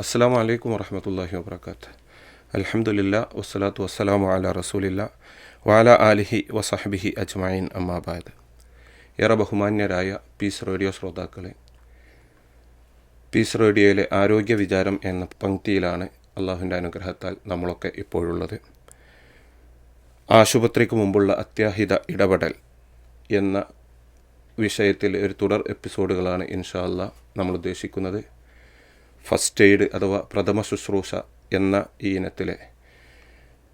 അസ്സാം വലൈക്കും വർഹമത്തല്ലാഹി വാബർക്കാത്ത് അലഹമുല്ല വസ്സലാത്തു വസ്സലാമു അല റസൂലില്ല വാല ആലിഹി വസഹബിഹി അജ്മായിൻ അമ്മാബാദ് ഏറെ ബഹുമാന്യരായ പീസ് റേഡിയോ ശ്രോതാക്കളെ പീസ് റേഡിയോയിലെ ആരോഗ്യ വിചാരം എന്ന പങ്ക്തിയിലാണ് അള്ളാഹുവിന്റെ അനുഗ്രഹത്താൽ നമ്മളൊക്കെ ഇപ്പോഴുള്ളത്. ആശുപത്രിക്ക് മുമ്പുള്ള അത്യാഹിത ഇടപെടൽ എന്ന വിഷയത്തിൽ ഒരു തുടർ എപ്പിസോഡുകളാണ് ഇൻഷാ അല്ലാ നമ്മൾ ഉദ്ദേശിക്കുന്നത്. ഫസ്റ്റ് എയ്ഡ് അഥവാ പ്രഥമ ശുശ്രൂഷ എന്ന ഈ ഇനത്തിലെ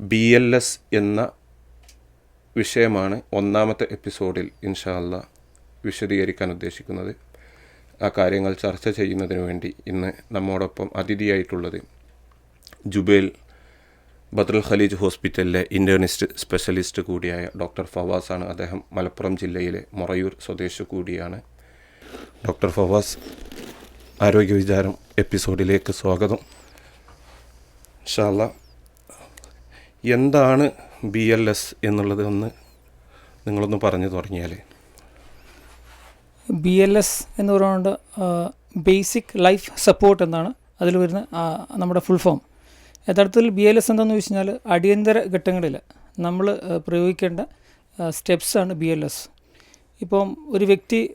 ബി എൽ എസ് എന്ന വിഷയമാണ് ഒന്നാമത്തെ എപ്പിസോഡിൽ ഇൻഷാല്ല വിശദീകരിക്കാൻ ഉദ്ദേശിക്കുന്നത്. ആ കാര്യങ്ങൾ ചർച്ച ചെയ്യുന്നതിന് വേണ്ടി ഇന്ന് നമ്മോടൊപ്പം അതിഥിയായിട്ടുള്ളത് ജുബേൽ ബദ്രൽ ഖലീജ് ഹോസ്പിറ്റലിലെ ഇന്റേണിസ്റ്റ് സ്പെഷ്യലിസ്റ്റ് കൂടിയായ ഡോക്ടർ ഫവാസ് ആണ് അദ്ദേഹം മലപ്പുറം ജില്ലയിലെ മൊറയൂർ സ്വദേശി കൂടിയാണ്. ഡോക്ടർ ഫവാസ് ആരോഗ്യ വിചാരം എപ്പിസോഡിലേക്ക് സ്വാഗതം. ഷാല്ല എന്താണ് ബി എൽ എസ് എന്നുള്ളത് ഒന്ന് നിങ്ങളൊന്ന് പറഞ്ഞു തുടങ്ങിയാൽ ബി എൽ എസ് എന്ന് പറയുന്നത് ബേസിക് ലൈഫ് സപ്പോർട്ട് എന്നാണ് അതിൽ വരുന്ന നമ്മുടെ ഫുൾ ഫോം. യഥാർത്ഥത്തിൽ ബി എൽ എസ് എന്താണെന്ന് വെച്ച് കഴിഞ്ഞാൽ അടിയന്തര ഘട്ടങ്ങളിൽ നമ്മൾ പ്രയോഗിക്കേണ്ട സ്റ്റെപ്സാണ് ബി എൽ എസ്. ഇപ്പം ഒരു വ്യക്തി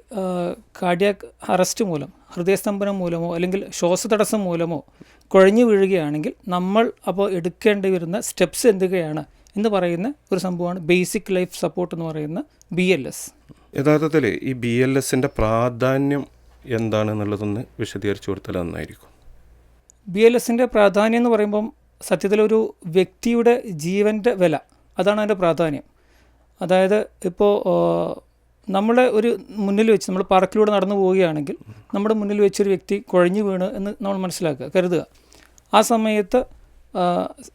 കാർഡിയാക് അറസ്റ്റ് മൂലം ഹൃദയസ്തംഭനം മൂലമോ അല്ലെങ്കിൽ ശ്വാസതടസ്സം മൂലമോ കുഴഞ്ഞു വീഴുകയാണെങ്കിൽ നമ്മൾ അപ്പോൾ എടുക്കേണ്ടി വരുന്ന സ്റ്റെപ്സ് എന്തുകയാണ് എന്ന് പറയുന്ന ഒരു സംഭവമാണ് ബേസിക് ലൈഫ് സപ്പോർട്ട് എന്ന് പറയുന്ന ബി എൽ എസ് യഥാർത്ഥത്തിൽ ഈ ബി എൽ എസിന്റെ പ്രാധാന്യം എന്താണെന്നുള്ളതൊന്ന് വിശദീകരിച്ചു കൊടുത്താൽ നന്നായിരിക്കും. ബി എൽ എസിന്റെ പ്രാധാന്യം എന്ന് പറയുമ്പം സത്യത്തിലൊരു വ്യക്തിയുടെ ജീവന്റെ വില അതാണ് അതിന്റെ പ്രാധാന്യം. അതായത് ഇപ്പോൾ നമ്മളെ ഒരു മുന്നിൽ വെച്ച് നമ്മൾ പാർക്കിലൂടെ നടന്നു പോവുകയാണെങ്കിൽ നമ്മുടെ മുന്നിൽ വെച്ചൊരു വ്യക്തി കുഴഞ്ഞു വീണ് എന്ന് നമ്മൾ മനസ്സിലാക്കുക കരുതുക. ആ സമയത്ത്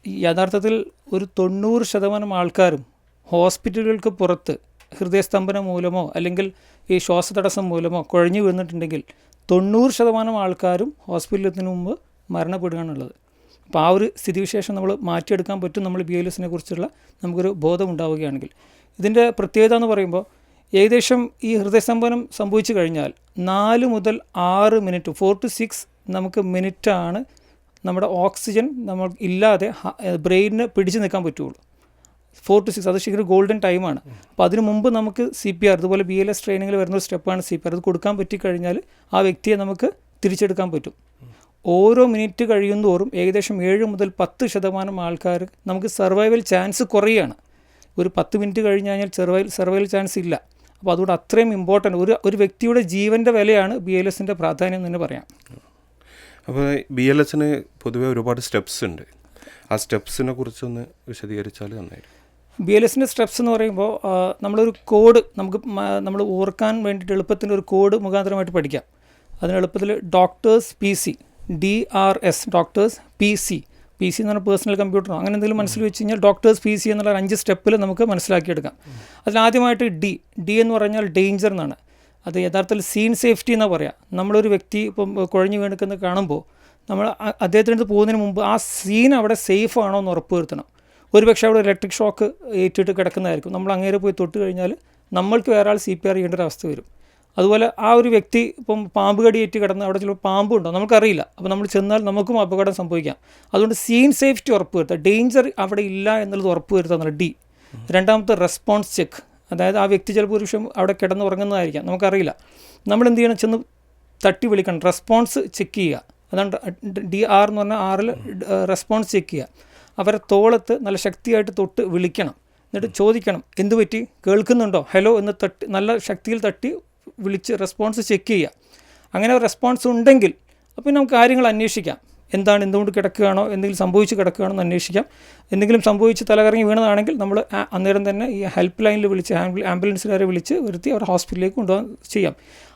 യഥാർത്ഥത്തിൽ ഒരു തൊണ്ണൂറ് ശതമാനം ആൾക്കാരും ഹോസ്പിറ്റലുകൾക്ക് പുറത്ത് ഹൃദയസ്തംഭനം മൂലമോ അല്ലെങ്കിൽ ഈ ശ്വാസതടസ്സം മൂലമോ കുഴഞ്ഞു വീണിട്ടുണ്ടെങ്കിൽ തൊണ്ണൂറ് ശതമാനം ആൾക്കാരും ഹോസ്പിറ്റലിന് മുമ്പ് മരണപ്പെടുകയാണുള്ളത് അപ്പോൾ ആ ഒരു സ്ഥിതിവിശേഷം നമ്മൾ മാറ്റിയെടുക്കാൻ പറ്റും. നമ്മൾ ബി എൽ എസിനെ കുറിച്ചുള്ള നമുക്കൊരു ബോധം ഉണ്ടാവുകയാണെങ്കിൽ. ഇതിന്റെ പ്രത്യേകത എന്ന് പറയുമ്പോൾ ഏകദേശം ഈ ഹൃദയസ്തംഭനം സംഭവിച്ചു കഴിഞ്ഞാൽ നാല് മുതൽ ആറ് മിനിറ്റ് ഫോർ ടു സിക്സ് നമുക്ക് മിനിറ്റാണ് നമ്മുടെ ഓക്സിജൻ നമ്മൾ ഇല്ലാതെ ബ്രെയിനിന് പിടിച്ചു നിൽക്കാൻ പറ്റുള്ളൂ. ഫോർ ടു സിക്സ് അത് ശരിക്കും ഗോൾഡൻ ടൈമാണ് അപ്പോൾ അതിനു മുമ്പ് നമുക്ക് സി പി ആർ അതുപോലെ ബി എൽ എസ് ട്രെയിനിങ്ങിൽ വരുന്ന ഒരു സ്റ്റെപ്പാണ് സി പി ആർ അത് കൊടുക്കാൻ പറ്റിക്കഴിഞ്ഞാൽ ആ വ്യക്തിയെ നമുക്ക് തിരിച്ചെടുക്കാൻ പറ്റും. ഓരോ മിനിറ്റ് കഴിയുന്തോറും ഏകദേശം ഏഴ് മുതൽ പത്ത് ശതമാനം ആൾക്കാർ നമുക്ക് സർവൈവൽ ചാൻസ് കുറയുകയാണ് ഒരു പത്ത് മിനിറ്റ് കഴിഞ്ഞ് കഴിഞ്ഞാൽ സർവൈവൽ സർവൈവൽ ചാൻസ് ഇല്ല. അപ്പോൾ അതുകൊണ്ട് അത്രയും ഇമ്പോർട്ടന്റ് ഒരു ഒരു വ്യക്തിയുടെ ജീവന്റെ വിലയാണ് ബി എൽ എസിന്റെ പ്രാധാന്യം എന്ന് തന്നെ പറയാം. അപ്പോൾ ബി എൽ എസിന് പൊതുവേ ഒരുപാട് സ്റ്റെപ്സ് ഉണ്ട്. ആ സ്റ്റെപ്സിനെ കുറിച്ചൊന്ന് വിശദീകരിച്ചാൽ നന്നായിരിക്കും. ബി എൽ എസിന്റെ സ്റ്റെപ്സ് എന്ന് പറയുമ്പോൾ നമ്മളൊരു കോഡ് നമുക്ക് നമ്മൾ ഓർക്കാൻ വേണ്ടിയിട്ട് എളുപ്പത്തിൽ ഒരു കോഡ് മുഖാന്തരമായിട്ട് പഠിക്കാം. അതിന് എളുപ്പത്തിൽ doctors P C D R S doctors P C P C എന്ന് പറഞ്ഞാൽ പേഴ്സണൽ കമ്പ്യൂട്ടറോ അങ്ങനെ എന്തെങ്കിലും മനസ്സിൽ വെച്ച് കഴിഞ്ഞാൽ ഡോക്ടേഴ്സ് പി സി എന്നുള്ള അഞ്ച് സ്റ്റെപ്പിൽ നമുക്ക് മനസ്സിലാക്കിയെടുക്കാം. അതിലാദ്യമായിട്ട് ഡി ഡി എന്ന് പറഞ്ഞാൽ ഡേഞ്ചർ എന്നാണ്. അത് യഥാർത്ഥത്തിൽ സീൻ സേഫ്റ്റി എന്നാണ് പറയുക നമ്മളൊരു വ്യക്തി ഇപ്പം കുഴഞ്ഞു വീണിക്കുന്നത് കാണുമ്പോൾ നമ്മൾ അദ്ദേഹത്തിന്റെ അടുത്ത് പോകുന്നതിന് മുമ്പ് ആ സീൻ അവിടെ സേഫ് ആണോ എന്ന് ഉറപ്പ് വരുത്തണം. ഒരുപക്ഷെ അവിടെ ഇലക്ട്രിക് ഷോക്ക് ഏറ്റിട്ട് കിടക്കുന്നതായിരിക്കും. നമ്മൾ അങ്ങേരെ പോയി തൊട്ട് കഴിഞ്ഞാൽ നമ്മൾക്ക് വേറെ ആൾ സി പി ആർ ചെയ്യേണ്ട ഒരു അവസ്ഥ വരും. അതുപോലെ ആ ഒരു വ്യക്തി ഇപ്പം പാമ്പ് കടിയേറ്റ് കിടന്ന് അവിടെ ചിലപ്പോൾ പാമ്പ് പാമ്പുണ്ടോ? നമുക്കറിയില്ല. അപ്പോൾ നമ്മൾ ചെന്നാൽ നമുക്കും അപകടം സംഭവിക്കാം. അതുകൊണ്ട് സീൻ സേഫ്റ്റി ഉറപ്പ് വരുത്തുക ഡേഞ്ചർ അവിടെ ഇല്ല എന്നുള്ളത് ഉറപ്പ് വരുത്തുക ഡി രണ്ടാമത്തെ റെസ്പോൺസ് ചെക്ക് അതായത് ആ വ്യക്തി ചിലപ്പോൾ ഒരു അവിടെ കിടന്ന് ഉറങ്ങുന്നതായിരിക്കാം. നമുക്കറിയില്ല. നമ്മൾ എന്ത് ചെയ്യണം? ചെന്ന് തട്ടി വിളിക്കണം. റെസ്പോൺസ് ചെക്ക് ചെയ്യുക. അതാണ് ഡി ആർ എന്ന് പറഞ്ഞാൽ ആറിൽ റെസ്പോൺസ് ചെക്ക് ചെയ്യുക. അവരെ തോളത്ത് നല്ല ശക്തിയായിട്ട് തൊട്ട് വിളിക്കണം. എന്നിട്ട് ചോദിക്കണം. എന്ത് പറ്റി? കേൾക്കുന്നുണ്ടോ? ഹലോ എന്ന് തട്ടി നല്ല ശക്തിയിൽ തട്ടി വിളിച്ച് റെസ്പോൺസ് ചെക്ക് ചെയ്യുക അങ്ങനെ റെസ്പോൺസ് ഉണ്ടെങ്കിൽ അപ്പോൾ നമുക്ക് കാര്യങ്ങൾ അന്വേഷിക്കാം. എന്താണ് എന്തുകൊണ്ട് കിടക്കുകയാണോ എന്തെങ്കിലും സംഭവിച്ച് കിടക്കുകയാണോ എന്ന് അന്വേഷിക്കാം. എന്തെങ്കിലും സംഭവിച്ച് തലകറങ്ങി വീണതാണെങ്കിൽ നമ്മൾ അന്നേരം തന്നെ ഈ ഹെൽപ്പ് ലൈനിൽ വിളിച്ച് ആംബുല- ആംബുലൻസുകാരെ വിളിച്ച് വരുത്തി അവർ ഹോസ്പിറ്റലിലേക്ക് കൊണ്ടുപോകാൻ ചെയ്യാം.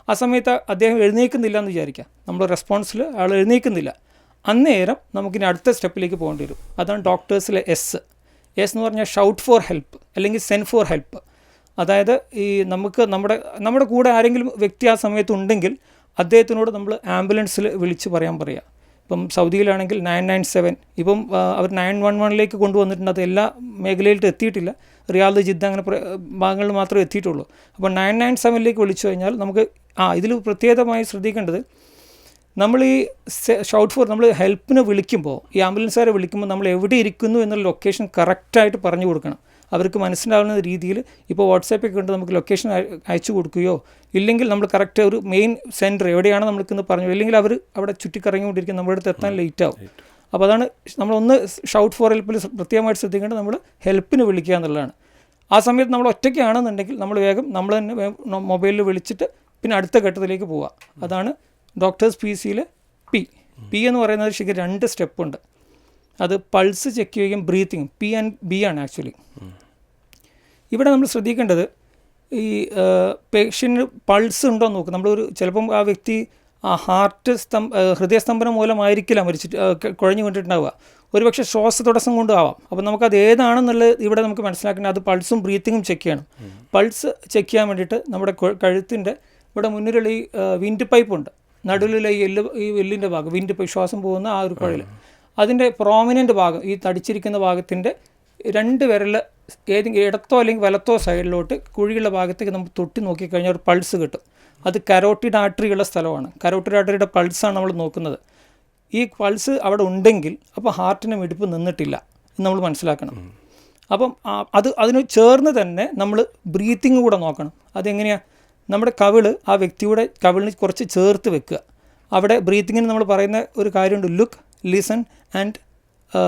ആ സമയത്ത് അദ്ദേഹം എഴുന്നേൽക്കുന്നില്ല എന്ന് വിചാരിക്കാം. നമ്മൾ റെസ്പോൺസിൽ ആൾ എഴുന്നേൽക്കുന്നില്ല. അന്നേരം നമുക്കിനി അടുത്ത സ്റ്റെപ്പിലേക്ക് പോകേണ്ടി വരും. അതാണ് ഡോക്ടേഴ്സിലെ എസ് എസ് എന്ന് പറഞ്ഞാൽ ഷൗട്ട് ഫോർ ഹെൽപ്പ് അല്ലെങ്കിൽ സെൻഡ് ഫോർ ഹെൽപ്പ് അതായത് ഈ നമുക്ക് നമ്മുടെ നമ്മുടെ കൂടെ ആരെങ്കിലും വ്യക്തി ആ സമയത്തുണ്ടെങ്കിൽ അദ്ദേഹത്തിനോട് നമ്മൾ ആംബുലൻസിൽ വിളിച്ച് പറയാൻ പറയുക ഇപ്പം സൗദിയിലാണെങ്കിൽ നയൻ നയൻ സെവൻ ഇപ്പം അവർ നയൻ വൺ വണ്ണിലേക്ക് കൊണ്ടുവന്നിട്ടുണ്ട്. അത് എല്ലാ മേഖലയിലും എത്തിയിട്ടില്ല. റിയാദ് ജിദ്ദ അങ്ങനെ ഭാഗങ്ങളിൽ മാത്രമേ എത്തിയിട്ടുള്ളൂ. അപ്പോൾ നയൻ നയൻ സെവനിലേക്ക് വിളിച്ചു കഴിഞ്ഞാൽ നമുക്ക് ആ ഇതിൽ പ്രത്യേകമായി ശ്രദ്ധിക്കേണ്ടത് നമ്മൾ ഈ ഷൗട്ട് ഫോർ നമ്മൾ ഹെൽപ്പിന് വിളിക്കുമ്പോൾ ഈ ആംബുലൻസുകാരെ വിളിക്കുമ്പോൾ നമ്മൾ എവിടെ ഇരിക്കുന്നു എന്നുള്ള ലൊക്കേഷൻ കറക്റ്റായിട്ട് പറഞ്ഞു കൊടുക്കണം. അവർക്ക് മനസ്സിലാവുന്ന രീതിയിൽ ഇപ്പോൾ വാട്സാപ്പിൽ കൊണ്ട് നമുക്ക് ലൊക്കേഷൻ അയച്ചു കൊടുക്കുകയോ ഇല്ലെങ്കിൽ നമ്മൾ കറക്റ്റ് ഒരു മെയിൻ സെന്റർ എവിടെയാണ് നമ്മൾക്കിന്ന് പറഞ്ഞു അല്ലെങ്കിൽ അവർ അവിടെ ചുറ്റിക്കറങ്ങിക്കൊണ്ടിരിക്കും നമ്മുടെ അടുത്ത് എത്താൻ ലേറ്റ് ആവും. അപ്പോൾ അതാണ് നമ്മളൊന്ന് ഷൗട്ട് ഫോർ ഹെൽപ്പിൽ പ്രത്യേകമായിട്ട് ശ്രദ്ധിക്കേണ്ടത് നമ്മൾ ഹെൽപ്പിന് വിളിക്കുക എന്നുള്ളതാണ്. ആ സമയത്ത് നമ്മൾ ഒറ്റയ്ക്കാണെന്നുണ്ടെങ്കിൽ നമ്മൾ വേഗം നമ്മൾ തന്നെ മൊബൈലിൽ വിളിച്ചിട്ട് പിന്നെ അടുത്ത ഘട്ടത്തിലേക്ക് പോവുക. അതാണ് ഡോക്ടേഴ്സ് പി സിയിൽ പി പി എന്ന് പറയുന്നത് ശരിക്കും രണ്ട് സ്റ്റെപ്പ് ഉണ്ട്. അത് പൾസ് ചെക്ക് ചെയ്യുകയും ബ്രീത്തിങ് പി ആൻഡ് ബി ആണ് ആക്ച്വലി ഇവിടെ നമ്മൾ ശ്രദ്ധിക്കേണ്ടത് ഈ പേഷ്യന്റ് പൾസ് ഉണ്ടോ എന്ന് നോക്കും. നമ്മളൊരു ചിലപ്പം ആ വ്യക്തി ആ ഹാർട്ട് സ്തം ഹൃദയസ്തംഭനം മൂലമായിരിക്കില്ല മരിച്ചിട്ട് കുഴഞ്ഞു കൊണ്ടിട്ടുണ്ടാവുക. ഒരുപക്ഷെ ശ്വാസ തടസ്സം കൊണ്ടും ആവാം അപ്പോൾ നമുക്കത് ഏതാണെന്നുള്ളത് ഇവിടെ നമുക്ക് മനസ്സിലാക്കേണ്ടത് അത് പൾസും ബ്രീത്തിങ്ങും ചെക്ക് ചെയ്യണം. പൾസ് ചെക്ക് ചെയ്യാൻ വേണ്ടിയിട്ട് നമ്മുടെ കഴുത്തിന്റെ ഇവിടെ മുന്നിലുള്ള ഈ വിൻഡ് പൈപ്പ് ഉണ്ട്. നടുവിലുള്ള ഈ എല്ല് ഈ എല്ലിന്റെ ഭാഗം വിൻഡ് പൈപ്പ് ശ്വാസം പോകുന്ന ആ ഒരു കുഴൽ. അതിന്റെ പ്രോമിനന്റ് ഭാഗം ഈ തടിച്ചിരിക്കുന്ന ഭാഗത്തിന്റെ രണ്ട് വിരൽ ഏതെങ്കിലും ഇടത്തോ അല്ലെങ്കിൽ വലത്തോ സൈഡിലോട്ട് കുഴിയുള്ള ഭാഗത്തേക്ക് നമ്മൾ തൊട്ടി നോക്കിക്കഴിഞ്ഞാൽ ഒരു പൾസ് കിട്ടും. അത് കരോട്ടിഡ് ആർട്ടറിയുള്ള സ്ഥലമാണ്. കരോട്ടിഡ് ആർട്ടറിയുടെ പൾസാണ് നമ്മൾ നോക്കുന്നത്. ഈ പൾസ് അവിടെ ഉണ്ടെങ്കിൽ അപ്പോൾ ഹാർട്ടിന് മിടിപ്പ് നിന്നിട്ടില്ല എന്ന് നമ്മൾ മനസ്സിലാക്കണം. അപ്പം അത് അതിന് ചേർന്ന് തന്നെ നമ്മൾ ബ്രീത്തിങ് കൂടെ നോക്കണം. അതെങ്ങനെയാണ് നമ്മുടെ കവിൾ ആ വ്യക്തിയുടെ കവിളിന് കുറച്ച് ചേർത്ത് വെക്കുക. അവിടെ ബ്രീത്തിങ്ങിന് നമ്മൾ പറയുന്ന ഒരു കാര്യമുണ്ട്. ലുക്ക് ലിസൺ ആൻഡ്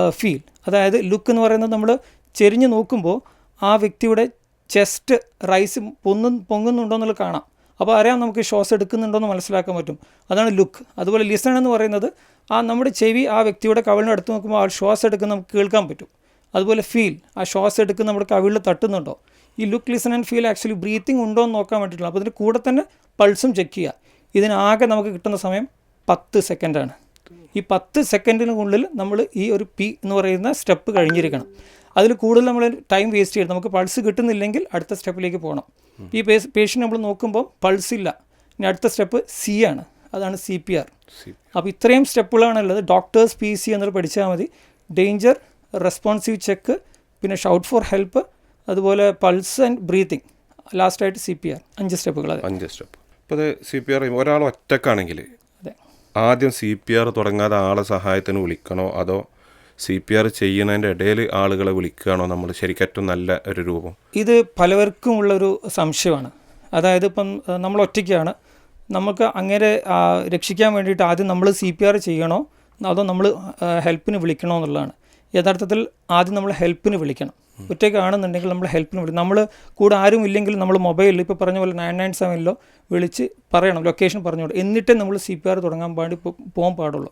ഫീൽ അതായത് ലുക്ക് എന്ന് പറയുന്നത് നമ്മൾ ചെരിഞ്ഞ് നോക്കുമ്പോൾ ആ വ്യക്തിയുടെ ചെസ്റ്റ് റൈസ് പൊങ്ങു പൊങ്ങുന്നുണ്ടോ എന്നുള്ളത് കാണാം. അപ്പോൾ അറിയാം നമുക്ക് ശ്വാസം എടുക്കുന്നുണ്ടോ എന്ന് മനസ്സിലാക്കാൻ പറ്റും. അതാണ് ലുക്ക് അതുപോലെ ലിസൺ എന്ന് പറയുന്നത് ആ നമ്മുടെ ചെവി ആ വ്യക്തിയുടെ കവിളിനടുത്ത് നോക്കുമ്പോൾ ആ ശ്വാസം എടുക്കുന്ന നമുക്ക് കേൾക്കാൻ പറ്റും. അതുപോലെ ഫീൽ ആ ശ്വാസം എടുക്കുന്ന നമ്മുടെ കവിളിൽ തട്ടുന്നുണ്ടോ? ഈ look listen and feel actually breathing ഉണ്ടോ എന്ന് നോക്കാൻ വേണ്ടിയിട്ടുള്ള അപ്പോൾ ഇതിന്റെ കൂടെ തന്നെ പൾസും ചെക്ക് ചെയ്യുക. ഇതിനാകെ നമുക്ക് കിട്ടുന്ന സമയം പത്ത് സെക്കൻഡാണ് ഈ പത്ത് സെക്കൻഡിനുള്ളിൽ നമ്മൾ ഈ ഒരു പി എന്ന് പറയുന്ന സ്റ്റെപ്പ് കഴിഞ്ഞിരിക്കണം. അതിൽ കൂടുതൽ നമ്മൾ ടൈം വേസ്റ്റ് ചെയ്യണം നമുക്ക് പൾസ് കിട്ടുന്നില്ലെങ്കിൽ അടുത്ത സ്റ്റെപ്പിലേക്ക് പോകണം. ഈ പേഷ്യന്റ് നമ്മൾ നോക്കുമ്പോൾ പൾസ് ഇല്ല. ഇനി അടുത്ത സ്റ്റെപ്പ് സി ആണ്. അതാണ് സി പി ആർ. അപ്പോൾ ഇത്രയും സ്റ്റെപ്പുകളാണുള്ളത് ഡോക്ടേഴ്സ് പി സി എന്നത് പഠിച്ചാൽ മതി. ഡേഞ്ചർ റെസ്പോൺസീവ് ചെക്ക് പിന്നെ ഷൗട്ട് ഫോർ ഹെൽപ്പ് അതുപോലെ പൾസ് ആൻഡ് ബ്രീത്തിങ്. ലാസ്റ്റായിട്ട് സി പി ആർ. അഞ്ച് സ്റ്റെപ്പുകൾ അഞ്ച് സ്റ്റെപ്പ്. അപ്പോൾ അത് സി പി ആർ ഒരാൾ ഒറ്റക്കാണെങ്കിൽ ആദ്യം സി പി ആർ തുടങ്ങാതെ ആളെ സഹായത്തിന് വിളിക്കണോ? അതോ സി പി ആർ ചെയ്യുന്നതിന്റെ ഇടയിൽ ആളുകളെ വിളിക്കുകയാണോ? നമ്മൾ ശരിക്കും ഏറ്റവും നല്ല ഒരു രൂപം. ഇത് പലവർക്കും ഉള്ളൊരു സംശയമാണ്. അതായത് ഇപ്പം നമ്മൾ ഒറ്റയ്ക്കാണ്. നമുക്ക് അങ്ങനെ രക്ഷിക്കാൻ വേണ്ടിയിട്ട് ആദ്യം നമ്മൾ സി പി ആർ ചെയ്യണോ? അതോ നമ്മൾ ഹെൽപ്പിന് വിളിക്കണോ എന്നുള്ളതാണ്. യഥാർത്ഥത്തിൽ ആദ്യം നമ്മൾ ഹെൽപ്പിന് വിളിക്കണം. ഒറ്റയ്ക്കാണെന്നുണ്ടെങ്കിൽ നമ്മൾ ഹെൽപ്പിന് വിളിക്കും നമ്മൾ കൂടെ ആരും ഇല്ലെങ്കിൽ നമ്മൾ മൊബൈലിൽ ഇപ്പോൾ പറഞ്ഞ പോലെ നയൻ നയൻ സെവനിലോ വിളിച്ച് പറയണം ലൊക്കേഷൻ പറഞ്ഞോളൂ എന്നിട്ടേ നമ്മൾ സി പി ആർ തുടങ്ങാൻ പാടി പോകാൻ പാടുള്ളൂ.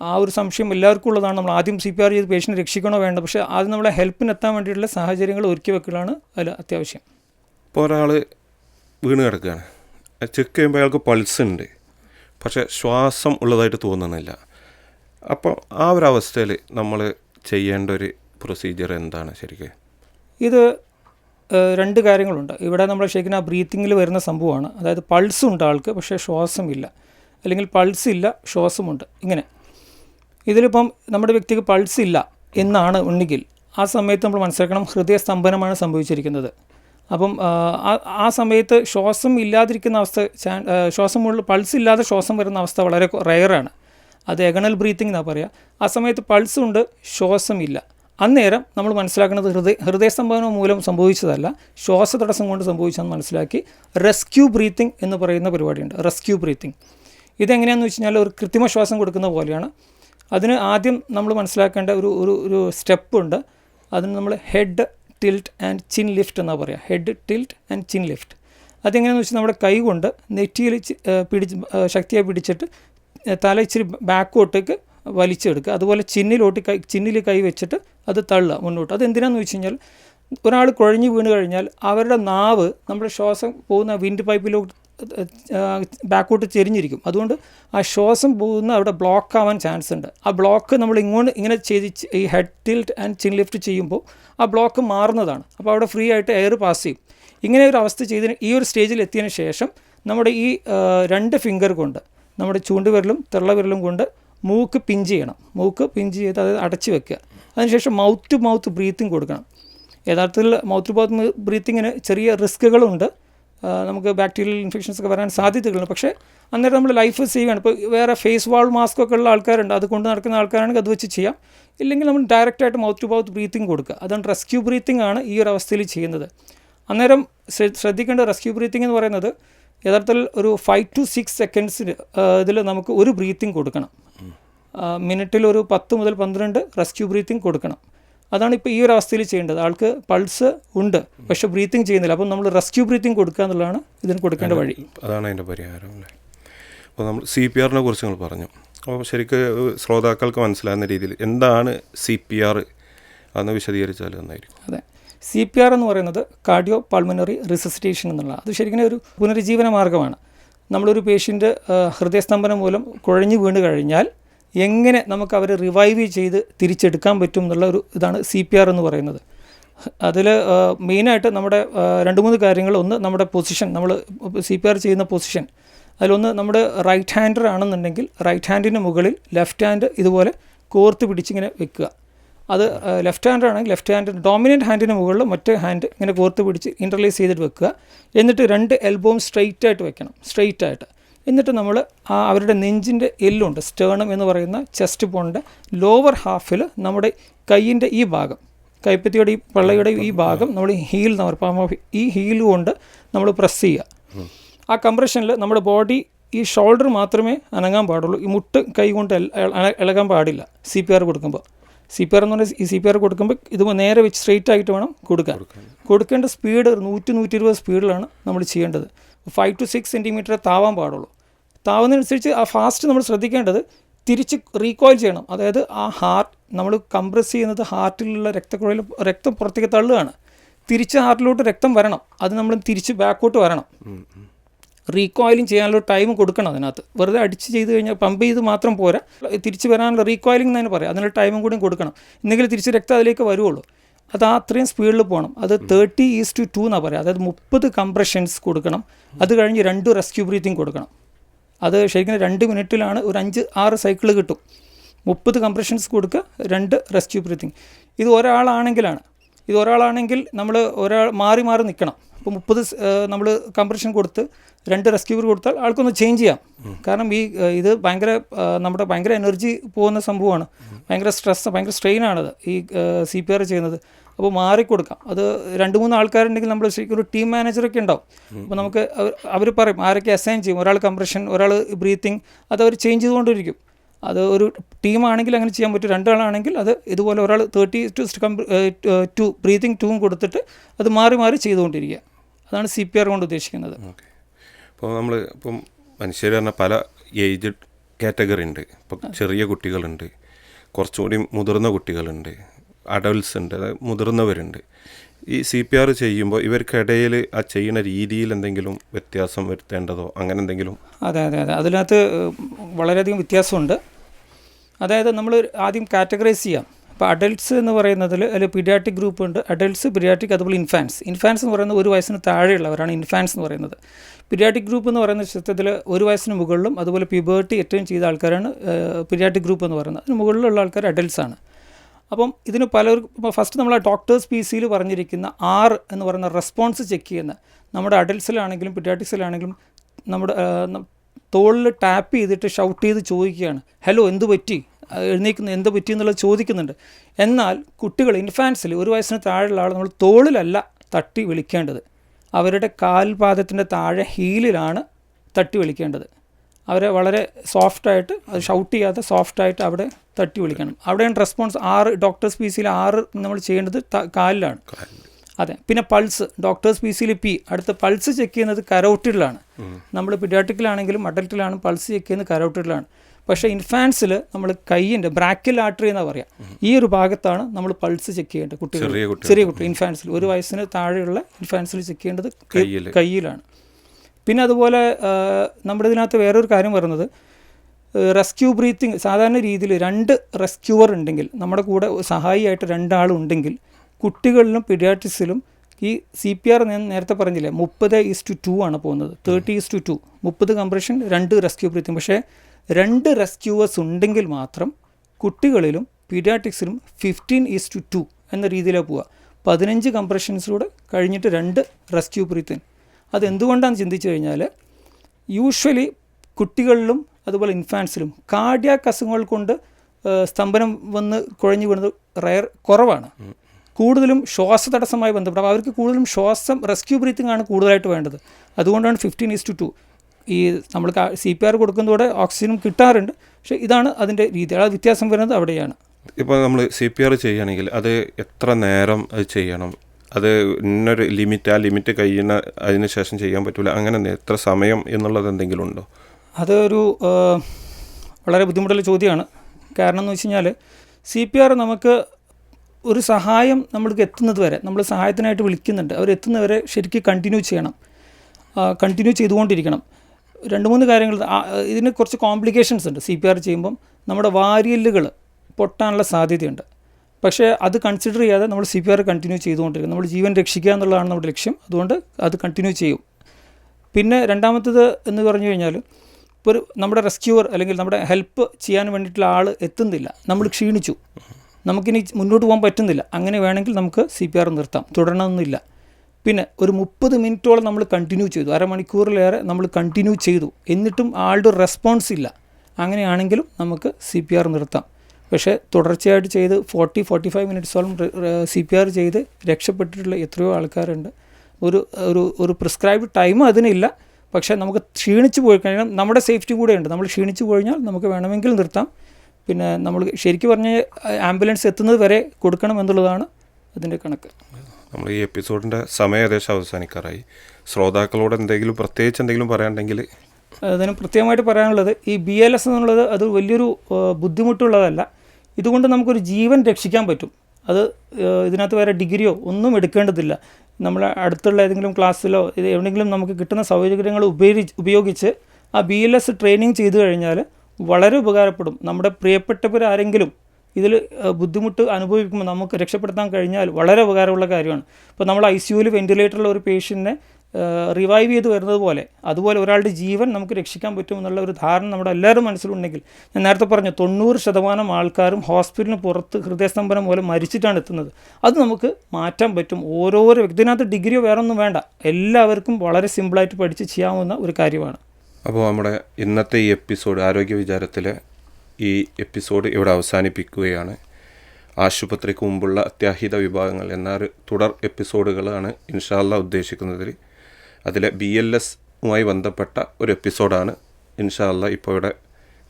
ആ ഒരു സംശയം എല്ലാവർക്കും ഉള്ളതാണ്. നമ്മൾ ആദ്യം സി പി ആർ ചെയ്ത് പേഷ്യന്റ് രക്ഷിക്കണോ വേണ്ട പക്ഷേ ആദ്യം നമ്മളെ ഹെൽപ്പിന് എത്താൻ വേണ്ടിയിട്ടുള്ള സാഹചര്യങ്ങൾ ഒരുക്കി വെക്കലാണ് അതിൽ അത്യാവശ്യം. ഇപ്പോൾ ഒരാൾ വീണ് കിടക്കുകയാണ്. ചെക്ക് ചെയ്യുമ്പോൾ അയാൾക്ക് പൾസ് ഉണ്ട്. പക്ഷേ ശ്വാസം ഉള്ളതായിട്ട് തോന്നുന്നില്ല. അപ്പോൾ ആ ഒരു അവസ്ഥയിൽ നമ്മൾ ചെയ്യേണ്ട ഒരു പ്രൊസീജിയർ എന്താണ് ശരിക്കും? ഇത് രണ്ട് കാര്യങ്ങളുണ്ട്. ഇവിടെ നമ്മൾ ശരിക്കും ആ ബ്രീത്തിങ്ങിൽ വരുന്ന സംഭവമാണ്. അതായത് പൾസ് ഉണ്ട് ആൾക്ക് പക്ഷേ ശ്വാസമില്ല. അല്ലെങ്കിൽ പൾസ് ഇല്ല ശ്വാസമുണ്ട്. ഇങ്ങനെ. ഇതിലിപ്പം നമ്മുടെ വ്യക്തിക്ക് പൾസ് ഇല്ല എന്നാണ് ഉണ്ടെങ്കിൽ ആ സമയത്ത് നമ്മൾ മനസ്സിലാക്കണം ഹൃദയസ്തംഭനമാണ് സംഭവിച്ചിരിക്കുന്നത്. അപ്പം ആ, സമയത്ത് ശ്വാസം ഇല്ലാതിരിക്കുന്ന അവസ്ഥ ശ്വാസമുള്ള പൾസ് ഇല്ലാതെ ശ്വാസം വരുന്ന അവസ്ഥ വളരെ റയറാണ് അത് എഗണൽ ബ്രീത്തിങ് എന്നാണ് പറയുക ആ സമയത്ത് പൾസ് ഉണ്ട് ശ്വാസമില്ല. അന്നേരം നമ്മൾ മനസ്സിലാക്കുന്നത് ഹൃദയ ഹൃദയ സംഭവനം മൂലം സംഭവിച്ചതല്ല. ശ്വാസതടസ്സം കൊണ്ട് സംഭവിച്ചതെന്ന് മനസ്സിലാക്കി. റെസ്ക്യൂ ബ്രീത്തിങ് എന്ന് പറയുന്ന പരിപാടിയുണ്ട്. Rescue breathing. ഇതെങ്ങനെയാണെന്ന് വെച്ച് കഴിഞ്ഞാൽ ഒരു കൃത്രിമ ശ്വാസം കൊടുക്കുന്ന പോലെയാണ്. അതിന് ആദ്യം നമ്മൾ മനസ്സിലാക്കേണ്ട ഒരു ഒരു ഒരു സ്റ്റെപ്പ് ഉണ്ട്. അതിന് നമ്മൾ head tilt and chin lift എന്നാണ് പറയുക head tilt and chin lift. അതെങ്ങനെയാണെന്ന് വെച്ചാൽ നമ്മുടെ കൈ കൊണ്ട് നെറ്റിയിൽ പിടിച്ച് ശക്തിയായി പിടിച്ചിട്ട് തല ഇച്ചിരി ബാക്കോട്ടേക്ക് വലിച്ചെടുക്കുക. അതുപോലെ ചിന്നിലോട്ട് കൈ ചിന്നിൽ കൈ വെച്ചിട്ട് അത് തള്ളുക മുന്നോട്ട്. അത് എന്തിനാന്ന് വെച്ച് കഴിഞ്ഞാൽ ഒരാൾ കുഴഞ്ഞു വീണ് കഴിഞ്ഞാൽ അവരുടെ നാവ് നമ്മുടെ ശ്വാസം പോകുന്ന വിൻഡ് പൈപ്പിലോട്ട് ബാക്കോട്ട് ചെരിഞ്ഞിരിക്കും. അതുകൊണ്ട് ആ ശ്വാസം പോകുന്ന അവിടെ ബ്ലോക്ക് ആവാൻ ചാൻസ് ഉണ്ട്. ആ ബ്ലോക്ക് നമ്മൾ ഇങ്ങോട്ട് ഇങ്ങനെ ചെയ്ത് ഈ head tilt and chin lift ചെയ്യുമ്പോൾ ആ ബ്ലോക്ക് മാറുന്നതാണ്. അപ്പോൾ അവിടെ ഫ്രീ ആയിട്ട് എയർ പാസ് ചെയ്യും. ഇങ്ങനെ ഒരു അവസ്ഥ ചെയ്തതിന് ഈ ഒരു സ്റ്റേജിൽ എത്തിയതിന് ശേഷം നമ്മുടെ ഈ രണ്ട് ഫിംഗർ കൊണ്ട് നമ്മുടെ ചൂണ്ടുവിരലും തെള്ളവിരലും കൊണ്ട് മൂക്ക് പിഞ്ച് ചെയ്യണം. മൂക്ക് പിഞ്ച് ചെയ്ത് അത് അടച്ച് വെക്കുക. അതിനുശേഷം മൗത്ത് ടു മൗത്ത് ബ്രീത്തിങ് കൊടുക്കണം. യഥാർത്ഥത്തിൽ മൗത്ത് ടു മൗത്ത് ബ്രീത്തിങ്ങിന് ചെറിയ റിസ്കുകളുണ്ട്. നമുക്ക് ബാക്ടീരിയൽ ഇൻഫെക്ഷൻസ് ഒക്കെ വരാൻ സാധ്യതകളുണ്ട്. പക്ഷേ അന്നേരം നമ്മൾ ലൈഫ് സേവ് ആണ് ഇപ്പോൾ വേറെ ഫേസ് വാൾ മാസ്ക് ഒക്കെ ഉള്ള ആൾക്കാരുണ്ട്. അത് കൊണ്ട് നടക്കുന്ന ആൾക്കാരാണെങ്കിൽ അത് വെച്ച് ചെയ്യാം. ഇല്ലെങ്കിൽ നമ്മൾ ഡയറക്റ്റായിട്ട് മൗത്ത് ടു മൗത്ത് ബ്രീത്തിങ് കൊടുക്കുക. അതാണ് റെസ്ക്യൂ ബ്രീത്തിങ് ആണ് ഈ ഒരു അവസ്ഥയിൽ ചെയ്യുന്നത്. അന്നേരം ശ്രദ്ധിക്കേണ്ട റെസ്ക്യൂ ബ്രീത്തിങ് എന്ന് പറയുന്നത് യഥാർത്ഥത്തിൽ ഒരു ഫൈവ് ടു സിക്സ് സെക്കൻഡ്സിന് ഇതിൽ നമുക്ക് ഒരു ബ്രീത്തിങ് കൊടുക്കണം. മിനിറ്റിൽ ഒരു പത്ത് മുതൽ പന്ത്രണ്ട് റെസ്ക്യൂ ബ്രീത്തിങ് കൊടുക്കണം. അതാണ് ഇപ്പോൾ ഈ ഒരു അവസ്ഥയിൽ ചെയ്യേണ്ടത്. ആൾക്ക് പൾസ് ഉണ്ട് പക്ഷെ ബ്രീത്തിങ് ചെയ്യുന്നില്ല. അപ്പം നമ്മൾ റെസ്ക്യൂ ബ്രീത്തിങ് കൊടുക്കുക എന്നുള്ളതാണ് ഇതിന് കൊടുക്കേണ്ട വഴി. അതാണ് അതിന്റെ പരിഹാരം അല്ലേ? അപ്പോൾ നമ്മൾ സി പി ആറിനെ കുറിച്ച് നിങ്ങൾ പറഞ്ഞു. അപ്പോൾ ശരിക്ക് ശ്രോതാക്കൾക്ക് മനസ്സിലാകുന്ന രീതിയിൽ എന്താണ് സി പി ആർ അന്ന് വിശദീകരിച്ചാൽ നന്നായിരിക്കും. അതെ. സി പി ആർ എന്ന് പറയുന്നത് കാർഡിയോ പൾമിനറി റിസസിറ്റേഷൻ എന്നുള്ള അത് ശരിക്കും ഒരു പുനരുജ്ജീവന മാർഗമാണ് നമ്മളൊരു പേഷ്യന്റ് ഹൃദയസ്തംഭനം മൂലം കുഴഞ്ഞു വീണ് കഴിഞ്ഞാൽ എങ്ങനെ നമുക്ക് അവരെ റിവൈവ് ചെയ്ത് തിരിച്ചെടുക്കാൻ പറ്റും എന്നുള്ള ഒരു ഇതാണ് സി പി ആർ എന്ന് പറയുന്നത്. അതിൽ മെയിനായിട്ട് നമ്മുടെ രണ്ട് മൂന്ന് കാര്യങ്ങൾ. ഒന്ന് നമ്മുടെ പൊസിഷൻ നമ്മൾ സി പി ആർ ചെയ്യുന്ന പൊസിഷൻ അതിലൊന്ന് നമ്മുടെ റൈറ്റ് ഹാൻഡർ ആണെന്നുണ്ടെങ്കിൽ റൈറ്റ് ഹാൻഡിന് മുകളിൽ ലെഫ്റ്റ് ഹാൻഡ് ഇതുപോലെ കോർത്ത് പിടിച്ചിങ്ങനെ വെക്കുക. അത് ലെഫ്റ്റ് ഹാൻഡ് ആണെങ്കിൽ ലെഫ്റ്റ് ഹാൻഡ് ഡോമിനന്റ് ഹാൻഡിന് മുകളിൽ മറ്റേ ഹാൻഡ് ഇങ്ങനെ കോർത്ത് പിടിച്ച് ഇന്റർലൈസ് ചെയ്തിട്ട് വെക്കുക. എന്നിട്ട് രണ്ട് എൽബോം സ്ട്രെയിറ്റ് ആയിട്ട് വെക്കണം. സ്ട്രെയിറ്റ് ആയിട്ട്. എന്നിട്ട് നമ്മൾ ആ അവരുടെ നെഞ്ചിന്റെ എല്ലുണ്ട് സ്റ്റേണം എന്ന് പറയുന്ന ചെസ്റ്റ് ബോണിന്റെ ലോവർ ഹാഫിൽ നമ്മുടെ കൈയിന്റെ ഈ ഭാഗം കൈപ്പത്തിയുടെ ഈ പള്ളയുടെ ഈ ഭാഗം നമ്മൾ ഹീൽ എന്ന് പറയും. ഈ ഹീൽ കൊണ്ട് നമ്മൾ പ്രസ് ചെയ്യുക. ആ കംപ്രഷനിൽ നമ്മുടെ ബോഡി ഈ ഷോൾഡർ മാത്രമേ അനങ്ങാൻ പാടുള്ളൂ. ഈ മുട്ട് കൈ കൊണ്ട് ഇളകാൻ പാടില്ല സി പി ആർ കൊടുക്കുമ്പോൾ. സി പി ആർ എന്ന് പറഞ്ഞാൽ ഈ സി പി ആർ കൊടുക്കുമ്പോൾ ഇത് നേരെ വെച്ച് സ്ട്രെയിറ്റ് ആയിട്ട് വേണം കൊടുക്കാൻ. കൊടുക്കേണ്ട സ്പീഡ് നൂറ്റി നൂറ്റി ഇരുപത് സ്പീഡിലാണ് നമ്മൾ ചെയ്യേണ്ടത്. ഫൈവ് ടു സിക്സ് സെന്റിമീറ്റർ താവാൻ പാടുള്ളൂ. താവുന്നതനുസരിച്ച് ആ ഫാസ്റ്റ് നമ്മൾ ശ്രദ്ധിക്കേണ്ടത് തിരിച്ച് റീകോയിൽ ചെയ്യണം. അതായത് ആ ഹാർട്ട് നമ്മൾ കംപ്രസ് ചെയ്യുന്നത് ഹാർട്ടിലുള്ള രക്തക്കുഴയിൽ രക്തം പുറത്തേക്ക് തള്ളുകയാണ്. തിരിച്ച് ഹാർട്ടിലോട്ട് രക്തം വരണം. അത് നമ്മൾ തിരിച്ച് ബാക്കോട്ട് വരണം. റീകോയിലിംഗ് ചെയ്യാനുള്ള ടൈം കൊടുക്കണം അതിനകത്ത്. വെറുതെ അടിച്ച് ചെയ്ത് കഴിഞ്ഞാൽ പമ്പ് ചെയ്ത് മാത്രം പോരാ. തിരിച്ച് വരാനുള്ള റീകോയിലിംഗ് തന്നെ പറയാം. അതിനുള്ള ടൈമും കൂടി കൊടുക്കണം. എന്തെങ്കിലും തിരിച്ച് രക്തം അതിലേക്ക് വരുള്ളൂ അത് അത്രയും സ്പീഡിൽ പോകണം അത് തേർട്ടി ഈസ് ടു ടു എന്നാണ് പറയുക അതായത് മുപ്പത് കംപ്രഷൻസ് കൊടുക്കണം. അത് കഴിഞ്ഞ് രണ്ട് റെസ്ക്യൂ ബ്രീത്തിങ് കൊടുക്കണം. അത് ശരിക്കും രണ്ട് മിനിറ്റിലാണ് ഒരു അഞ്ച് ആറ് സൈക്കിൾ കിട്ടും. മുപ്പത് കംപ്രഷൻസ് കൊടുക്കുക രണ്ട് റെസ്ക്യൂ ബ്രീത്തിങ് ഇത് ഒരാളാണെങ്കിലാണ്. ഇത് ഒരാളാണെങ്കിൽ നമ്മൾ ഒരാൾ മാറി മാറി നിൽക്കണം അപ്പോൾ മുപ്പത് നമ്മൾ കംപ്രഷൻ കൊടുത്ത് രണ്ട് റെസ്ക്യൂവർ കൊടുത്താൽ ആൾക്കൊന്ന് ചേഞ്ച് ചെയ്യാം. കാരണം ഈ ഇത് ഭയങ്കര നമ്മുടെ ഭയങ്കര എനർജി പോകുന്ന സംഭവമാണ്. ഭയങ്കര സ്ട്രെസ് ഭയങ്കര സ്ട്രെയിനാണത് ഈ സി പി ആർ ചെയ്യുന്നത്. അപ്പോൾ മാറിക്കൊടുക്കാം അത് രണ്ട് മൂന്ന് ആൾക്കാരുണ്ടെങ്കിൽ നമ്മൾ ശരിക്കും ഒരു ടീം മാനേജറൊക്കെ ഉണ്ടാവും. അപ്പോൾ നമുക്ക് അവർ പറയും ആരൊക്കെ അസൈൻ ചെയ്യും? ഒരാൾ കംപ്രഷൻ ഒരാൾ ബ്രീത്തിങ് അത് അവർ ചേഞ്ച് ചെയ്തുകൊണ്ടിരിക്കും. അത് ഒരു ടീമാണെങ്കിൽ അങ്ങനെ ചെയ്യാൻ പറ്റും. രണ്ടാളാണെങ്കിൽ അത് ഇതുപോലെ ഒരാൾ തേർട്ടി ടു ടു ബ്രീത്തിങ് ടൂവും കൊടുത്തിട്ട് അത് മാറി മാറി ചെയ്തുകൊണ്ടിരിക്കുക. അതാണ് സി പി ആർ കൊണ്ട് ഉദ്ദേശിക്കുന്നത്. ഇപ്പോൾ അപ്പോൾ നമ്മൾ ഇപ്പം മനുഷ്യർ പറഞ്ഞാൽ പല ഏജ് കാറ്റഗറി ഉണ്ട് ഇപ്പം ചെറിയ കുട്ടികളുണ്ട് കുറച്ചുകൂടി മുതിർന്ന കുട്ടികളുണ്ട് അഡൾട്ട്സ് ഉണ്ട് അതായത് മുതിർന്നവരുണ്ട്. ഈ സി പി ആർ ചെയ്യുമ്പോൾ ഇവർക്കിടയിൽ ആ ചെയ്യുന്ന രീതിയിൽ എന്തെങ്കിലും വ്യത്യാസം വരുത്തേണ്ടതോ അങ്ങനെ എന്തെങ്കിലും? അതെ അതെ അതെ. അതിനകത്ത് വളരെയധികം വ്യത്യാസമുണ്ട്. അതായത് നമ്മൾ ആദ്യം കാറ്റഗറൈസ് ചെയ്യാം. ഇപ്പോൾ അഡൽട്ട്സ് എന്ന് പറയുന്നതിൽ അതിൽ പീഡിയാട്രിക് ഗ്രൂപ്പ് ഉണ്ട്. അഡൽട്ട്സ് പീഡിയാട്രിക് അതുപോലെ ഇൻഫാൻസ് ഇൻഫാൻസ് എന്ന് പറയുന്നത് ഒരു വയസ്സിന് താഴെയുള്ളവരാണ് ഇൻഫാൻസ് എന്ന് പറയുന്നത്. പീഡിയാട്രിക് ഗ്രൂപ്പ് എന്ന് പറയുന്ന ചിത്രത്തിൽ ഒരു വയസ്സിന് മുകളിലും അതുപോലെ പ്യൂബേർട്ടി ഏറ്റവും ചെയ്ത ആൾക്കാരാണ് പീഡിയാട്രിക് ഗ്രൂപ്പ് എന്ന് പറയുന്നത്. അതിന് മുകളിലുള്ള ആൾക്കാർ അഡൽട്ട്സ് ആണ്. അപ്പം ഇതിന് പലർക്കും ഇപ്പോൾ ഫസ്റ്റ് നമ്മൾ ഡോക്ടേഴ്സ് പി സിയിൽ പറഞ്ഞിരിക്കുന്ന ആർ എന്ന് പറയുന്ന റെസ്പോൺസ് ചെക്ക് ചെയ്യുന്ന. നമ്മുടെ അഡൽട്ട്സിലാണെങ്കിലും പിഡിയാറ്റിക്സിലാണെങ്കിലും നമ്മുടെ തോളിൽ ടാപ്പ് ചെയ്തിട്ട് ഷൗട്ട് ചെയ്ത് ചോദിക്കുകയാണ്. ഹലോ എന്ത് പറ്റി? ആ, എഴുന്നേക്കുന്നു എന്ത് പറ്റി എന്നുള്ളത് ചോദിക്കുന്നുണ്ട്. എന്നാൽ കുട്ടികൾ ഇൻഫാൻസിൽ ഒരു വയസ്സിന് താഴെയുള്ള ആൾ നമ്മൾ തോളിലല്ല തട്ടി വിളിക്കേണ്ടത്. അവരുടെ കാൽപാദത്തിന്റെ താഴെ ഹീലിലാണ് തട്ടി വിളിക്കേണ്ടത്. അവരെ വളരെ സോഫ്റ്റായിട്ട് അത് ഷൗട്ട് ചെയ്യാതെ സോഫ്റ്റായിട്ട് അവിടെ തട്ടി വിളിക്കണം. അവിടെയാണ് റെസ്പോൺസ് ആറ് ഡോക്ടേഴ്സ് പി സിയിൽ ആറ് നമ്മൾ ചെയ്യേണ്ടത് കാലിലാണ്. അതെ. പിന്നെ പൾസ് ഡോക്ടേഴ്സ് പി സിയിൽ പി അടുത്ത പൾസ് ചെക്ക് ചെയ്യുന്നത് കരോട്ടിഡിലാണ്. നമ്മൾ പിഡിയാട്രിക്കിലാണെങ്കിലും അഡൽട്ടിലാണ് പൾസ് ചെക്ക് ചെയ്യുന്നത് കരോട്ടിഡിലാണ്. പക്ഷേ ഇൻഫാൻസിൽ നമ്മൾ കൈയിന്റെ ബ്രാക്കിൽ ആർട്ടറി എന്നാണ് പറയുക ഈ ഒരു ഭാഗത്താണ് നമ്മൾ പൾസ് ചെക്ക് ചെയ്യേണ്ടത് കുട്ടികൾ ചെറിയ. കുട്ടി ഇൻഫാൻസിൽ ഒരു വയസ്സിന് താഴെയുള്ള ഇൻഫാൻസിൽ ചെക്ക് ചെയ്യേണ്ടത് കയ്യിൽ. കയ്യിലാണ്. പിന്നെ അതുപോലെ നമ്മുടെ ഇതിനകത്ത് വേറൊരു കാര്യം പറയുന്നത് റെസ്ക്യൂ ബ്രീത്തിങ് സാധാരണ രീതിയിൽ രണ്ട് റെസ്ക്യൂവർ ഉണ്ടെങ്കിൽ നമ്മുടെ കൂടെ സഹായിയായിട്ട് രണ്ടാളുണ്ടെങ്കിൽ കുട്ടികളിലും പിഡിയാട്രിക്സിലും ഈ സി പി ആർ ഞാൻ നേരത്തെ പറഞ്ഞില്ലേ മുപ്പത് ഈസ് ടു ടു ആണ് പോകുന്നത്. Thirty is to two. മുപ്പത് കംപ്രഷൻ രണ്ട് റെസ്ക്യൂ ബ്രീത്തിങ്. പക്ഷേ രണ്ട് റെസ്ക്യൂവേഴ്സ് ഉണ്ടെങ്കിൽ മാത്രം കുട്ടികളിലും പീഡിയാട്രിക്സിലും ഫിഫ്റ്റീൻ ഈസ് ടു ടു എന്ന രീതിയിലാണ് പോവുക. പതിനഞ്ച് കംപ്രഷൻസിലൂടെ കഴിഞ്ഞിട്ട് രണ്ട് റെസ്ക്യൂ ബ്രീത്തിൻ അത് എന്തുകൊണ്ടാണെന്ന് ചിന്തിച്ചു കഴിഞ്ഞാൽ യൂഷ്വലി കുട്ടികളിലും അതുപോലെ ഇൻഫാൻസിലും കാർഡിയാക് അസുഖങ്ങൾ കൊണ്ട് സ്തംഭനം വന്ന് കുഴഞ്ഞു വീണത് റയർ കുറവാണ്. കൂടുതലും ശ്വാസ തടസ്സമായി ബന്ധപ്പെട്ട അവർക്ക് കൂടുതലും ശ്വാസം റെസ്ക്യൂ ബ്രീത്തിങ് ആണ് കൂടുതലായിട്ട് വേണ്ടത്. അതുകൊണ്ടാണ് ഫിഫ്റ്റീൻ ഈസ് ടു ടു ഈ നമ്മൾ സി പി ആർ കൊടുക്കുന്നതോടെ ഓക്സിജനും കിട്ടാറുണ്ട്. പക്ഷേ ഇതാണ് അതിന്റെ രീതി അത് വ്യത്യാസം വരുന്നത് അവിടെയാണ്. ഇപ്പോൾ നമ്മൾ സി പി ആർ ചെയ്യുകയാണെങ്കിൽ അത് എത്ര നേരം അത് ചെയ്യണം? അത് ഇന്നൊരു ലിമിറ്റ് ആ ലിമിറ്റ് കഴിയുന്ന അതിന് ശേഷം ചെയ്യാൻ പറ്റില്ല അങ്ങനെ എത്ര സമയം എന്നുള്ളത് എന്തെങ്കിലും ഉണ്ടോ? അതൊരു വളരെ ബുദ്ധിമുട്ടുള്ള ചോദ്യമാണ്. കാരണം എന്ന് വെച്ച് കഴിഞ്ഞാൽ സി പി ആർ നമുക്ക് ഒരു സഹായം നമ്മൾക്ക് എത്തുന്നത് വരെ നമ്മൾ സഹായത്തിനായിട്ട് വിളിക്കുന്നുണ്ട്. അവർ എത്തുന്നവരെ ശരിക്കും കണ്ടിന്യൂ ചെയ്യണം. കണ്ടിന്യൂ ചെയ്തുകൊണ്ടിരിക്കണം. രണ്ട് മൂന്ന് കാര്യങ്ങൾ ഇതിന് കുറച്ച് കോംപ്ലിക്കേഷൻസ് ഉണ്ട്. സി പി ആർ ചെയ്യുമ്പം നമ്മുടെ വാരിയല്ലുകൾ പൊട്ടാനുള്ള സാധ്യതയുണ്ട്. പക്ഷേ അത് കൺസിഡർ ചെയ്യാതെ നമ്മൾ സി പി ആർ കണ്ടിന്യൂ ചെയ്തുകൊണ്ടിരിക്കും നമ്മൾ ജീവൻ രക്ഷിക്കുക എന്നുള്ളതാണ് നമ്മുടെ ലക്ഷ്യം. അതുകൊണ്ട് അത് കണ്ടിന്യൂ ചെയ്യും. പിന്നെ രണ്ടാമത്തത് എന്ന് പറഞ്ഞു കഴിഞ്ഞാൽ ഇപ്പോൾ ഒരു നമ്മുടെ റെസ്ക്യൂവർ അല്ലെങ്കിൽ നമ്മുടെ ഹെൽപ്പ് ചെയ്യാൻ വേണ്ടിയിട്ടുള്ള ആൾ എത്തുന്നില്ല. നമ്മൾ ക്ഷീണിച്ചു. നമുക്കിനി മുന്നോട്ട് പോകാൻ പറ്റുന്നില്ല. അങ്ങനെ വേണമെങ്കിൽ നമുക്ക് സി പി ആർ നിർത്താം. തുടരണമെന്നില്ല. പിന്നെ ഒരു മുപ്പത് മിനിറ്റോളം നമ്മൾ കണ്ടിന്യൂ ചെയ്തു. അരമണിക്കൂറിലേറെ നമ്മൾ കണ്ടിന്യൂ ചെയ്തു. എന്നിട്ടും ആളുടെ റെസ്പോൺസ് ഇല്ല. അങ്ങനെയാണെങ്കിലും നമുക്ക് സി പി ആർ നിർത്താം. പക്ഷേ തുടർച്ചയായിട്ട് ചെയ്ത് ഫോർട്ടി ഫോർട്ടി ഫൈവ് മിനിറ്റ്സോളം സി പി ആർ ചെയ്ത് രക്ഷപ്പെട്ടിട്ടുള്ള എത്രയോ ആൾക്കാരുണ്ട്. ഒരു ഒരു ഒരു പ്രിസ്ക്രൈബ്ഡ് ടൈം അതിനില്ല. പക്ഷേ നമുക്ക് ക്ഷീണിച്ച് പോയി കഴിഞ്ഞാൽ നമ്മുടെ സേഫ്റ്റി കൂടെ ഉണ്ട്. നമ്മൾ ക്ഷീണിച്ച് കഴിഞ്ഞാൽ നമുക്ക് വേണമെങ്കിൽ നിർത്താം. പിന്നെ നമ്മൾ ശരിക്കും പറഞ്ഞ് ആംബുലൻസ് എത്തുന്നത് വരെ കൊടുക്കണം എന്നുള്ളതാണ് അതിന്റെ കണക്ക്. നമ്മൾ ഈ എപ്പിസോഡിന്റെ സമയം ഏകദേശം അവസാനിക്കാറായി. ശ്രോതാക്കളോട് എന്തെങ്കിലും പ്രത്യേകിച്ച് എന്തെങ്കിലും പറയാനുണ്ടെങ്കിൽ അതിന് പ്രത്യേകമായിട്ട് പറയാനുള്ളത് ഈ ബി എൽ എസ് എന്നുള്ളത് അത് വലിയൊരു ബുദ്ധിമുട്ടുള്ളതല്ല. ഇതുകൊണ്ട് നമുക്കൊരു ജീവൻ രക്ഷിക്കാൻ പറ്റും. അത് ഇതിനകത്ത് വേറെ ഡിഗ്രിയോ ഒന്നും എടുക്കേണ്ടതില്ല. നമ്മൾ അടുത്തുള്ള ഏതെങ്കിലും ക്ലാസ്സിലോ ഇത് എവിടെയെങ്കിലും നമുക്ക് കിട്ടുന്ന സൗകര്യങ്ങൾ ഉപയോഗിച്ച് ഉപയോഗിച്ച് ആ ബി എൽ എസ് ട്രെയിനിങ് ചെയ്തു കഴിഞ്ഞാൽ വളരെ ഉപകാരപ്പെടും. നമ്മുടെ പ്രിയപ്പെട്ടവരാരെങ്കിലും ഇതിൽ ബുദ്ധിമുട്ട് അനുഭവിക്കുമ്പോൾ നമുക്ക് രക്ഷപ്പെടുത്താൻ കഴിഞ്ഞാൽ വളരെ ഉപകാരമുള്ള കാര്യമാണ്. ഇപ്പോൾ നമ്മൾ ഐ സിയുവിൽ വെന്റിലേറ്ററിലുള്ള ഒരു പേഷ്യന്റിനെ റിവൈവ് ചെയ്ത് വരുന്നത് പോലെ അതുപോലെ ഒരാളുടെ ജീവൻ നമുക്ക് രക്ഷിക്കാൻ പറ്റും എന്നുള്ള ഒരു ധാരണ നമ്മുടെ എല്ലാവരും മനസ്സിലുണ്ടെങ്കിൽ ഞാൻ നേരത്തെ പറഞ്ഞു തൊണ്ണൂറ് ശതമാനം ആൾക്കാരും ഹോസ്പിറ്റലിന് പുറത്ത് ഹൃദയസ്തംഭനം മൂലം മരിച്ചിട്ടാണ് എത്തുന്നത്. അത് നമുക്ക് മാറ്റാൻ പറ്റും. ഓരോരോ വ്യക്തിനകത്ത് ഡിഗ്രിയോ വേറെ ഒന്നും വേണ്ട. എല്ലാവർക്കും വളരെ സിമ്പിളായിട്ട് പഠിച്ച് ചെയ്യാവുന്ന ഒരു കാര്യമാണ്. അപ്പോൾ നമ്മുടെ ഇന്നത്തെ ഈ എപ്പിസോഡ് ആരോഗ്യ വിചാരത്തിലെ ഈ എപ്പിസോഡ് ഇവിടെ അവസാനിപ്പിക്കുകയാണ്. ആശുപത്രിക്ക് മുമ്പുള്ള അത്യാഹിത വിഭാഗങ്ങൾ എന്ന തുടർ എപ്പിസോഡുകളാണ് ഇൻഷാല്ല ഉദ്ദേശിക്കുന്നതിൽ അതിലെ ബി എൽ എസുമായി ബന്ധപ്പെട്ട ഒരു എപ്പിസോഡാണ് ഇൻഷാല്ല ഇപ്പോൾ ഇവിടെ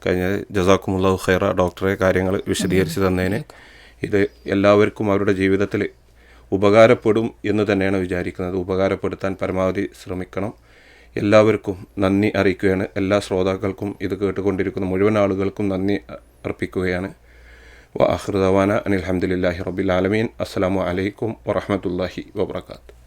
കഴിഞ്ഞത്. ജസാക്കുമുള്ള ഖൈറ ഡോക്ടറെ കാര്യങ്ങൾ വിശദീകരിച്ച് തന്നതിന് ഇത് എല്ലാവർക്കും അവരുടെ ജീവിതത്തിൽ ഉപകാരപ്പെടും എന്ന് തന്നെയാണ് വിചാരിക്കുന്നത്. ഉപകാരപ്പെടുത്താൻ പരമാവധി ശ്രമിക്കണം. എല്ലാവർക്കും നന്ദി അറിയിക്കുകയാണ്. എല്ലാ ശ്രോതാക്കൾക്കും ഇത് കേട്ടുകൊണ്ടിരിക്കുന്ന മുഴുവൻ ആളുകൾക്കും നന്ദി അർപ്പിക്കുകയാണ്. വ അനിൽ അഹമ്മദില്ലാഹി റബ്ബിൽ ആലമീൻ. അസ്സാം വലൈക്കും വറഹമത്തല്ലാഹി വബർക്കാത്തു